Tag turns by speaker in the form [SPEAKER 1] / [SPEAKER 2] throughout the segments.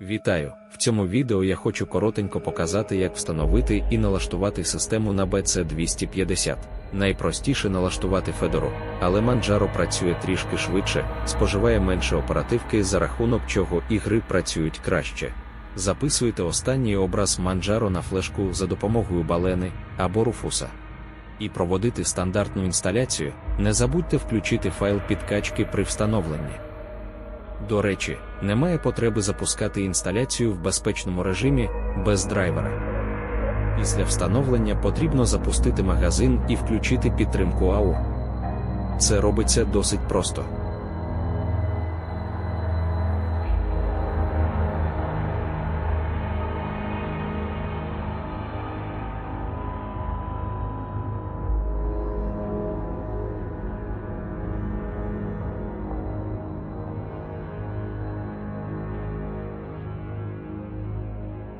[SPEAKER 1] Вітаю! В цьому відео я хочу коротенько показати, як встановити і налаштувати систему на BC250. Найпростіше налаштувати Федору, але Manjaro працює трішки швидше, споживає менше оперативки, за рахунок чого ігри працюють краще. Записуйте останній образ Manjaro на флешку за допомогою балени або руфуса. І проводити стандартну інсталяцію, не забудьте включити файл підкачки при встановленні. До речі, немає потреби запускати інсталяцію в безпечному режимі без драйвера. Після встановлення потрібно запустити магазин і включити підтримку АУ. Це робиться досить просто.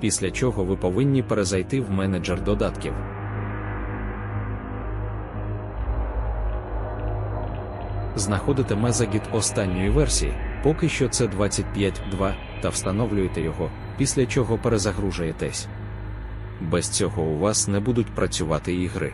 [SPEAKER 1] Після чого ви повинні перезайти в менеджер додатків. Знаходите Мезагіт останньої версії, поки що це 25.2, та встановлюєте його, після чого перезагружуєтесь. Без цього у вас не будуть працювати ігри.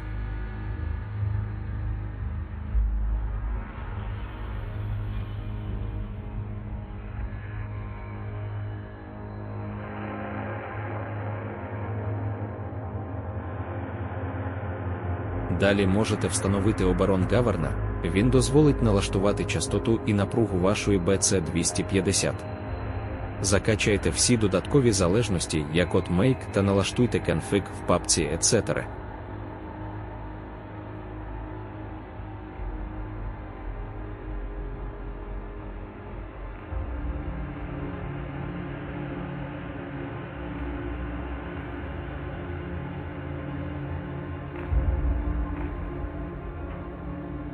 [SPEAKER 1] Далі можете встановити оборон Гаверна, він дозволить налаштувати частоту і напругу вашої BC250. Закачайте всі додаткові залежності, як от Make та налаштуйте конфиг в папці etc.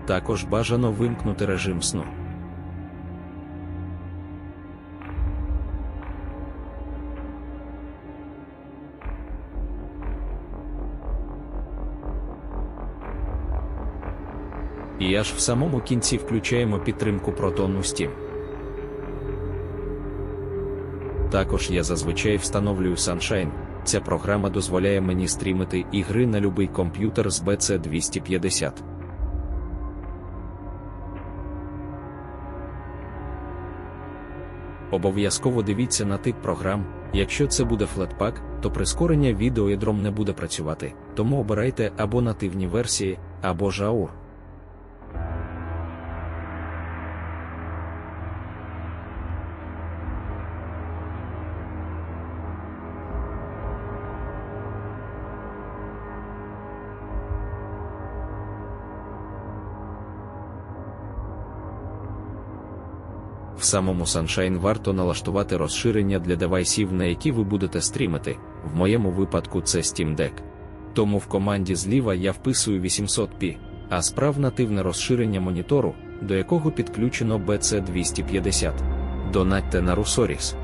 [SPEAKER 1] Також бажано вимкнути режим сну. І аж в самому кінці включаємо підтримку протону Steam. Також я зазвичай встановлюю Sunshine. Ця програма дозволяє мені стрімити ігри на любий комп'ютер з BC250. Обов'язково дивіться на тип програм. Якщо це буде флетпак, то прискорення відеоядром не буде працювати, тому обирайте або нативні версії, або ж В самому Sunshine варто налаштувати розширення для девайсів, на які ви будете стрімити. В моєму випадку це Steam Deck. Тому в команді зліва я вписую 800p, а справ нативне розширення монітору, до якого підключено BC250. Донатьте на Rusoris.